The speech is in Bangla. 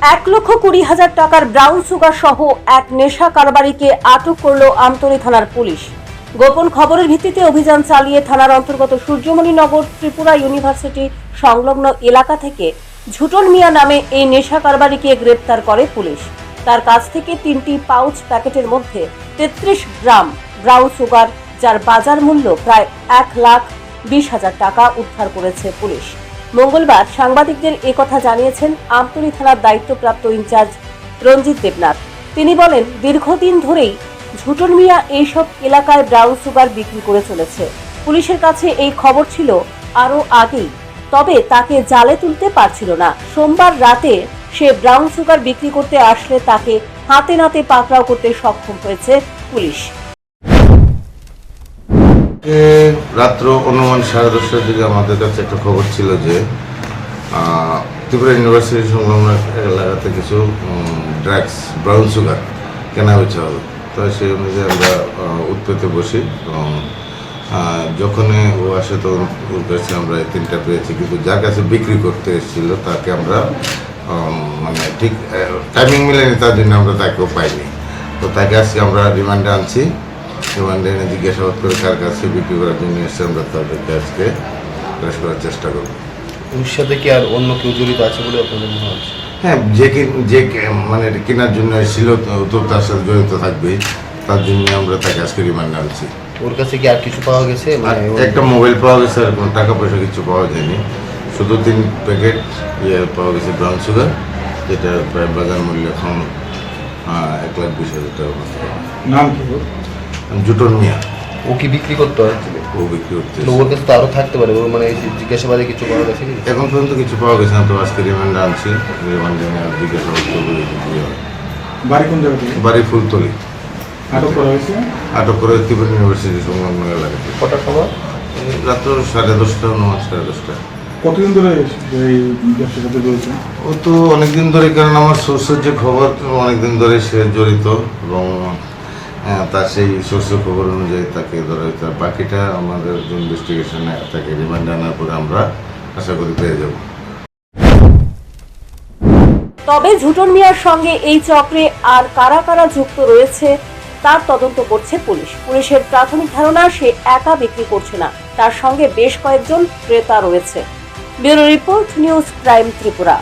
এক লক্ষ কুড়ি হাজার টাকার ব্রাউন সুগার সহ এক নেশা কারবারিকে আটক করল আমতলী থানার পুলিশ। গোপন খবরের ভিত্তিতে অভিযান চালিয়ে থানার অন্তর্গত সূর্যমণি নগর ত্রিপুরা ইউনিভার্সিটি সংলগ্ন এলাকা থেকে ঝুটন মিয়া নামে এই নেশা কারবারিকে গ্রেপ্তার করে পুলিশ। তার কাছ থেকে তিনটি পাউচ প্যাকেটের মধ্যে তেত্রিশ গ্রাম ব্রাউন সুগার, যার বাজার মূল্য প্রায় এক লাখ বিশ হাজার টাকা উদ্ধার করেছে পুলিশ। মঙ্গলবার সাংবাদিকদের একথা জানিয়েছেন আমতলী থানার দায়িত্বপ্রাপ্ত ইনচার্জ রঞ্জিত দেবনাথ। তিনি বলেন, দীর্ঘদিন ধরেই ঝুটন মিয়া এইসব এলাকায় ব্রাউন সুগার বিক্রি করে চলেছে। পুলিশের কাছে এই খবর ছিল আরও আগেই, তবে তাকে জালে তুলতে পারছিল না। সোমবার রাতে সে ব্রাউন সুগার বিক্রি করতে আসলে তাকে হাতে নাতে পাকড়াও করতে সক্ষম হয়েছে পুলিশ। রাত্র অনুমান সাড়ে দশটার দিকে আমাদের কাছে একটা খবর ছিল যে ত্রিপুরা ইউনিভার্সিটি সংলগ্ন এলাকাতে কিছু ড্রাগস, ব্রাউন সুগার কেনা বেচা হবে তো সেই অনুযায়ী আমরা উৎপেতে বসি এবং যখনই ও আসে তো ওর কাছে আমরা তিনটা পেয়েছি। কিন্তু যার কাছে বিক্রি করতে এসেছিল তাকে আমরা মানে ঠিক টাইমিং মিলেনি, তার জন্য আমরা তাকেও পাইনি। তো তাকে আজকে আমরা রিমান্ডে আনছি। রিমান্ডে এনে জিজ্ঞাসাবাদ করে কার কাছে বিক্রি করার জন্য এসে আমরা তাদেরকে আজকে অ্যারেস্ট করার চেষ্টা করব। ওর সাথে কি আর অন্য কেউ জড়িত আছে বলে আপনাদের মনে হচ্ছে? হ্যাঁ যে কি- যে মানে কেনার জন্য এসেছিল তো- তো তার সাথে জড়িত থাকবেই। তার জন্য আমরা তাকে আজকে রিমান্ডে আনছি। ওর কাছে কি আর কিছু পাওয়া গেছে? মানে একটা মোবাইল পাওয়া গেছে আর কোনো টাকা পয়সা কিছু পাওয়া যায়নি। শুধু তিন প্যাকেট ইয়ে পাওয়া গেছে ব্রাউন সুগার যেটা প্রায় বাজার মূল্য এখন এক লাখ বিশ হাজার টাকা নাম কি? জুটন মিয়া ও কি বিক্রি করতে হচ্ছে ও বিক্রি করতে ওর কাছে তো আরও থাকতে পারে ওর মানে এই জিজ্ঞাসাবাদে কিছু পাওয়া গেছে এখন পর্যন্ত কিছু পাওয়া গেছে না তো আজকে রিমান্ডে আনছি। রিমান্ডে জিজ্ঞাসাবাদ করব। বাড়ি কোন জায়গা থেকে? বাড়ি ফুলতলি। আটক করা হয়েছে? আটক করে ত্রিপুরা ইউনিভার্সিটি সংলগ্ন এলাকাতে কটার সময় রাত্র সাড়ে দশটা নয় সাড়ে দশটা। কতদিন ধরে এই ব্যবসার সাথে জড়িত ও তো অনেকদিন ধরে কারণ আমার সোর্সের যে খবর অনেকদিন ধরে সে জড়িত এবং আহ, তার সেই সোর্সের খবর অনুযায়ী তাকে ধরা হয়েছে। বাকিটা আমাদের ইনভেস্টিগেশনে তাকে রিমান্ডে আনার পরে আমরা আশা করি পেয়ে যাব। তবে ঝুটন মিয়ার সঙ্গে এই চক্রে আর কারা কারা যুক্ত রয়েছে তার তদন্ত করছে পুলিশ। পুলিশের প্রাথমিক ধারণা সে একা বিক্রি করছে না। তার সঙ্গে বেশ কয়েকজন ক্রেতা রয়েছে। Bureau report news prime Tripura.